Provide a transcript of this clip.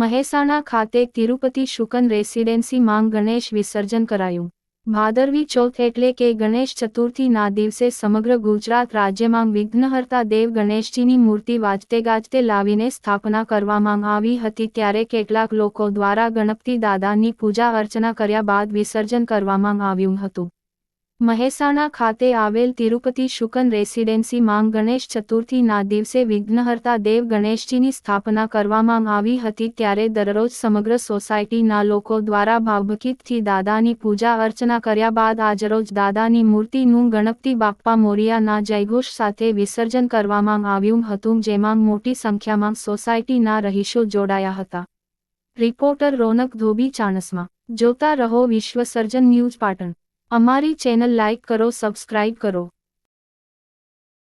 મહેસાણા ખાતે તિરુપતિ શુકન રેસિડેન્સી માંગ ગણેશ વિસર્જન કરાયું. ભાદરવી ચોથ એટલે કે ગણેશ ચતુર્થીના દિવસે સમગ્ર ગુજરાત રાજ્યમાં વિઘ્નહર્તા દેવ ગણેશજીની મૂર્તિ વાજતે ગાજતે લાવીને સ્થાપના કરવામાં આવી હતી ત્યારે કેટલાક લોકો દ્વારા ગણપતિ દાદાની પૂજા અર્ચના કર્યા બાદ વિસર્જન કરવામાં આવ્યું હતું. મહેસાણા ખાતે આવેલ તિરુપતિ શુકન રેસિડેન્સી માંગ ગણેશ ચતુર્થીના દિવસે વિઘ્નહર્તા દેવ ગણેશજીની સ્થાપના કરવામાં આવી હતી ત્યારે દરરોજ સમગ્ર સોસાયટીના લોકો દ્વારા ભાવભકીતથી દાદાની પૂજા અર્ચના કર્યા બાદ આજરોજ દાદાની મૂર્તિનું ગણપતિ બાપ્પા મોરિયાના જયઘોષ સાથે વિસર્જન કરવામાં આવ્યું હતું, જેમાં મોટી સંખ્યામાં સોસાયટીના રહીશો જોડાયા હતા. રિપોર્ટર રોનક ધોબી, ચાણસમાં. જોતા રહો વિશ્વસર્જન ન્યૂઝ પાટણ. અમારી ચેનલ લાઇક કરો સબસ્ક્રાઇબ કરો.